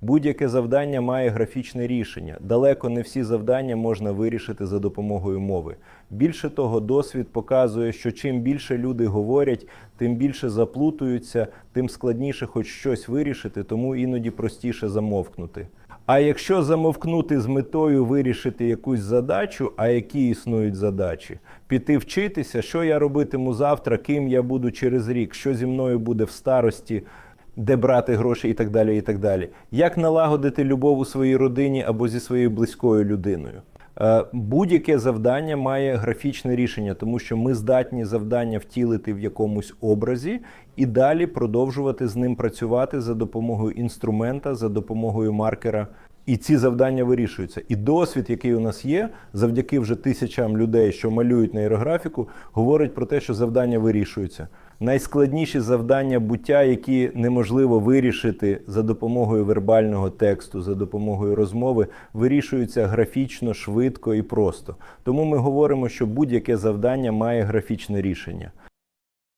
Будь-яке завдання має графічне рішення. Далеко не всі завдання можна вирішити за допомогою мови. Більше того, досвід показує, що чим більше люди говорять, тим більше заплутуються, тим складніше хоч щось вирішити, тому іноді простіше замовкнути. А якщо замовкнути з метою вирішити якусь задачу, а які існують задачі, піти вчитися, що я робитиму завтра, ким я буду через рік, що зі мною буде в старості, де брати гроші і так далі. і так далі. Як налагодити любов у своїй родині або зі своєю близькою людиною? Е, Будь-яке завдання має графічне рішення, тому що ми здатні завдання втілити в якомусь образі і далі продовжувати з ним працювати за допомогою інструмента, за допомогою маркера. І ці завдання вирішуються. І досвід, який у нас є, завдяки вже тисячам людей, що малюють нейрографіку, говорить про те, що завдання вирішуються. Найскладніші завдання буття, які неможливо вирішити за допомогою вербального тексту, за допомогою розмови, вирішуються графічно, швидко і просто. Тому ми говоримо, що будь-яке завдання має графічне рішення.